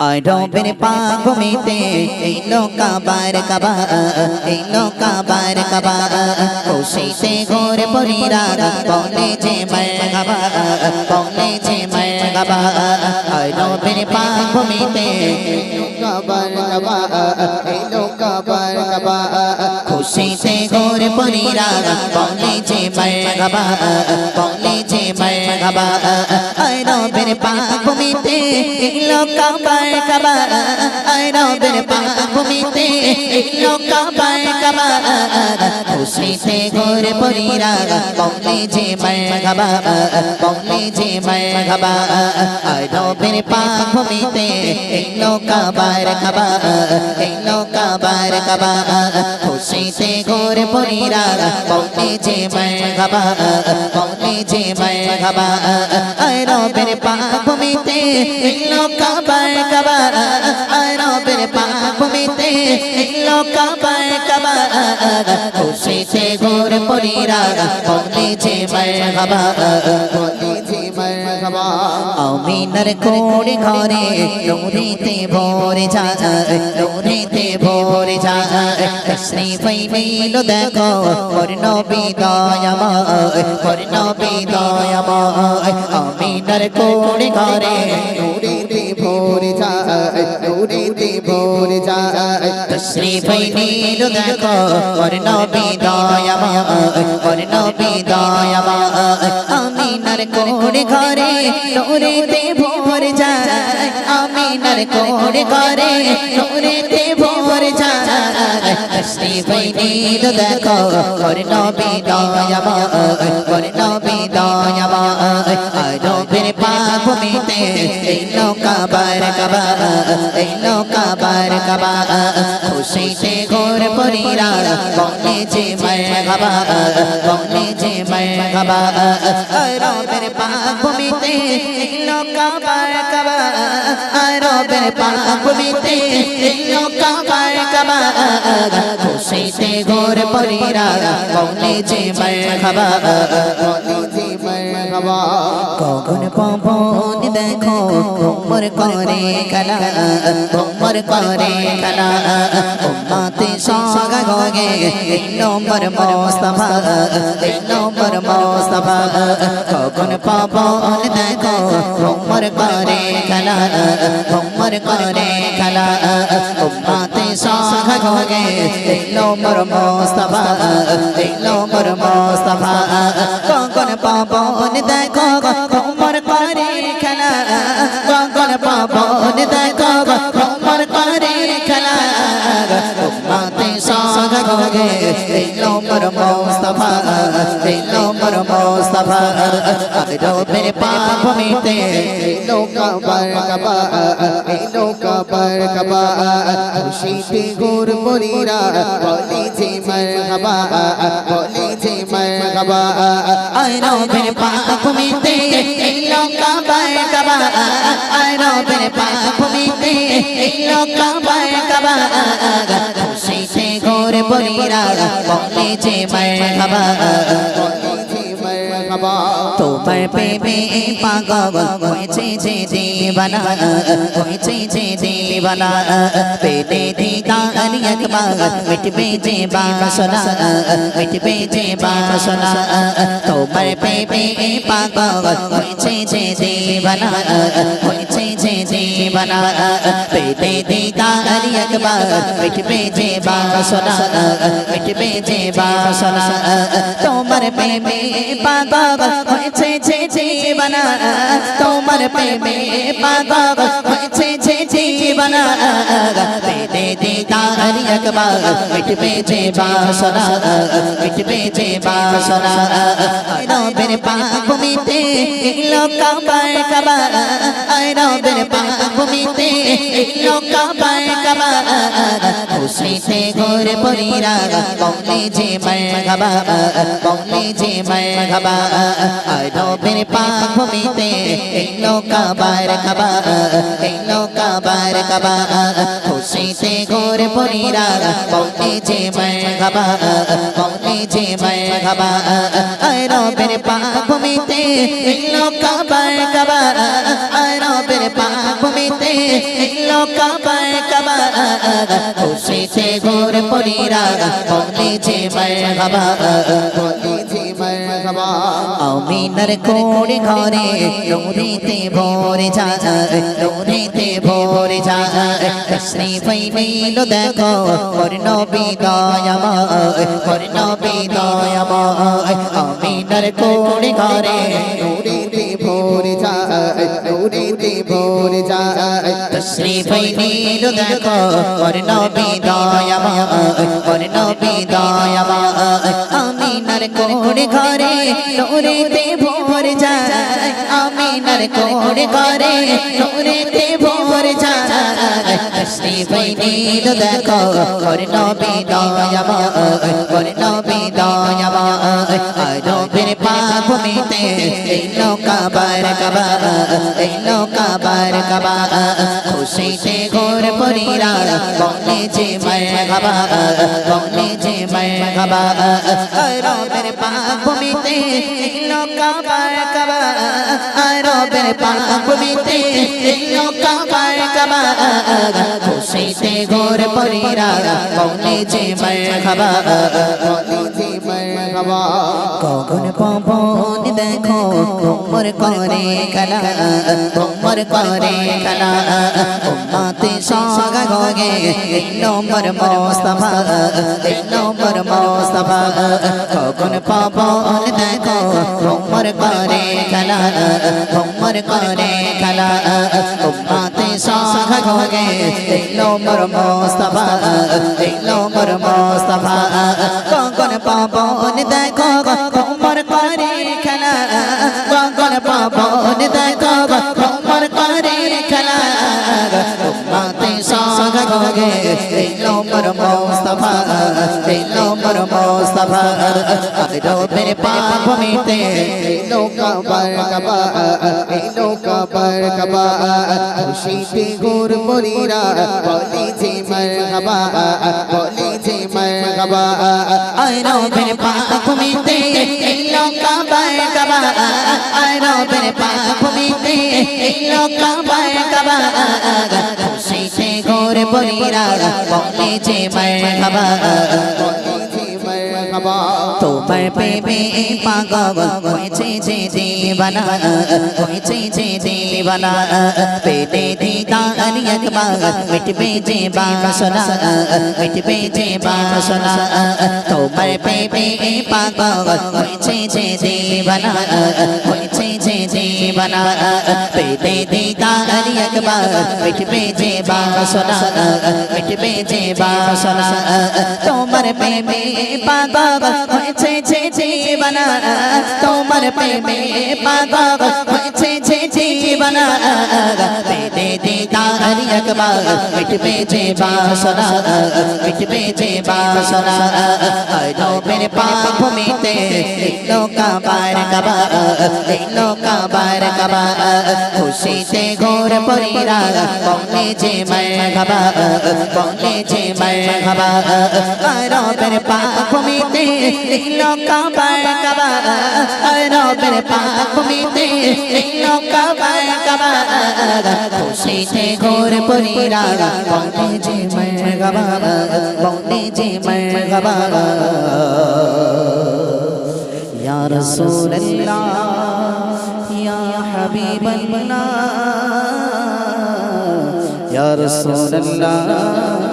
আরবের পাক ভূমিতে এই লোকাবার কাবা, এই লোকাবার কাবা। খুশিতে ঘোরে পরিরাগ বলে যে মারহাবা বলে যে মারহাবা আরবের পাক ভূমিতে কাবার কাবা, এই লোকাবার কাবা। খুশিতে ঘোরে পরিরাগ বলে যে মারহাবা বলে যে মারহাবা আরবের পাক ভূমিতে এই লোকাবার কাবা আরবের পাক ভূমিতে এই লোকাবার কাবা খুশিতে ঘোরে পরিরাগ বলে যে মারহাবা বলে যে মারহাবা আরবের পাক ভূমিতে এই লোকাবার কাবা, এই লোকাবার কাবা, খুশিতে ঘোরে পরিরাগ বলে যে মারহাবা বলে যে মারহাবা আরবের পাক ভূমিতে এই লোকাবার কাবা আরবের পাক ভূমিতে এই লোকাবার কাবা খুশিতে ঘোরে পরিরাগ বলে যে মারহাবা বলি মারহাবা। আমিনার কোড়ে ঘরে লোরেতে ভরে যায় লোরেতে ভরে যায়। শ্রী ফাইল দেখো কর্ণ বিদয়ময় কর্ণ বিদয়ময় আমিনার কোড়ে ঘরে নুরিতে ভরে যায় নুরিতে ভরে যায়। শ্রী ফাইল দেখো কর্ণ বিদয়ময় কর্ণ বিদয়ময় আমিনার কোড়ে ঘরে লোরেতে ভরে যায়। আমিনার কোড়ে ঘরে লোরেতে ভরে যায়। শ্রী ফাইল দেখো কর্ণ বিদয়ময় কর্ণ বিদয়ময় আরবের পাক ভূমিতে এই নৌকাবার কাবা এই নৌকাবার কাবা খুশিতে ঘোর পরিরা বলে যে মারহাবা বলে যে মারহাবা আরবের পাক ভূমিতে এই নৌকাবার কাবা আরবের পাক ভূমিতে এই নৌকাবার কাবা খুশিতে ঘোর পরিরা বলে যে মারহাবা বলি যে মারহাবা কখন পবন দেখো ভ্রমর করে কলা ভ্রমর করে কলা উম্মাতে সাগা গগে নম্বর মোস্তফা নম্বর মোস্তফা। কখন পবন দেখো ভ্রমর করে কলা ভ্রমর করে কলা উম্মাতে সাগা নম্বর মোস্তফা নম্বর মোস্তফা। এই নম্বর মোস্তফা আরবের পাপ মিটে লোকাবার কাবা এই লোকাবার কাবা খুশিতে ঘোর মরিরা বলি যে মারহাবা বলি যে মারহাবা আরবের পাপ মিটে এই লোকাবার কাবা আরবের পাপ মিটে এই লোকাবার কাবা খুশিতে বলিরা বলে যে মারহাবা। বলি যে মারহাবা তোমার প্রেমে পাগল হয়েছে যে জীবনা হয়েছে যে জীবনা পেটে দিদার একবার মিটবে যে বাসনা মিটবে যে বাসনা তোমার প্রেমে পাগল হয়েছে যে জীবনা হয়েছে যে জীবনা পেটে দিদার একবার মিটবে যে বাসনা মিটবে যে বাসনা তোমার প্রেমে পাগল হয়েছে যে জীবনা, তোমার প্রেমে পাগল হয়েছে জীবনা পেটে দিদার একবার। মিটবে যে বাসনা, মিটবে যে বাসনা। রবের পাক ভূমিতে লোকাবার কাবা রবের খুশিতে ঘোর পরিরা বলে যে মারহাবা বলে যে মারহাবা আরবের পাক ভূমিতে এলো কাবার কাবা এলো কাবার কাবা, খুশিতে ঘোর পরিরা বলে যে বলে যে মারহাবা আরবের পাক ভূমিতে এলো কাবার কাবা আরবের পাক ভূমিতে এলো কাবার কাবা খুশিতে গোর পরিরা বলে যে বলেছি মারহাবা আমিনার কোড়ে ঘরে লোরেতে ভরে যা লোরেতে ভরে যা শ্রী ফাইল দেখো পূর্ণ বিদয়মা পূর্ণ বিদয়মা আমিনার কোড়ে ঘরে নূরেতে ভরে যায় নূরেতে ভরে যায়। শ্রী ফাইল দেখো পূর্ণ বিদয়মা পূর্ণ বিদয়মা আমিনার কোড়ে ঘরে লোরেতে ভোর যায়। আমিনার কোড়ে ঘরে লোরেতে ভরে যায়। দেখো কাবা খুশিতে ঘোর পরিরা বলে যে মারহাবা বলে যে মারহাবা আরবের পাপ আরবের মিতে এলো কাবা খুশিতে ঘোর পরিরা বলে যে বলেছি মারহাবা কখন পবন দেখো তোমর করে খেলা তোমর করে খেলা উম্মাতে সাগা গগে নম্বর মোস্তফা নম্বর মোস্তফা, কখন পবন দেখো তোমর করে খেলা তোমর করে খেলা উম্মাতে সাগা গগে নম্বর মোস্তফা নম্বর মোস্তফা পবন দেখো তোমার করে খেলা। গগন পাবন দেখো তোমার করে খেলা। মাতে সাগ গগে মোস্তফা নম্বর মোস্তফা। রবের পাপ মিতে নৌকা বার কাবা এই নৌকা বার কাবা খুশিতে গোর মরিরা বলেছে, মারহাবা। বলেছে মারহাবা রবের পাপ মিতে লোকা বায় কাবা রবের পাপ মিতে লোকা বায় কাবা খুশিতে গোর পরিরা বলে যে মারহাবা তোমার প্রেমে পাগল হয়েছে যে দিবানা, হয়েছে যে দিবানা পেটে দিদার একবার মিটবে যে বাসনা মিটবে যে বাসনা তোমার প্রেমে পাগল হয়েছে যে দিবানা হয়েছে যে দিবানা পেটে দিদার একবার মিটবে যে বাসনা মিটবে রবের খুশিতে ঘোর পরিরা বলে যে মারহাবা বলে যে মারহাবা রবের পাপ মিটে লোকা বার কাবা রবের পাপ মিটে লোকা বার গাবা খুশিতে ঘোর পরিরা বনে যে মর গাবা বনে যে মর গাবা ইয়া রাসূলুল্লাহ ইয়া হাবিবাল্লাহ ইয়া রাসূলুল্লাহ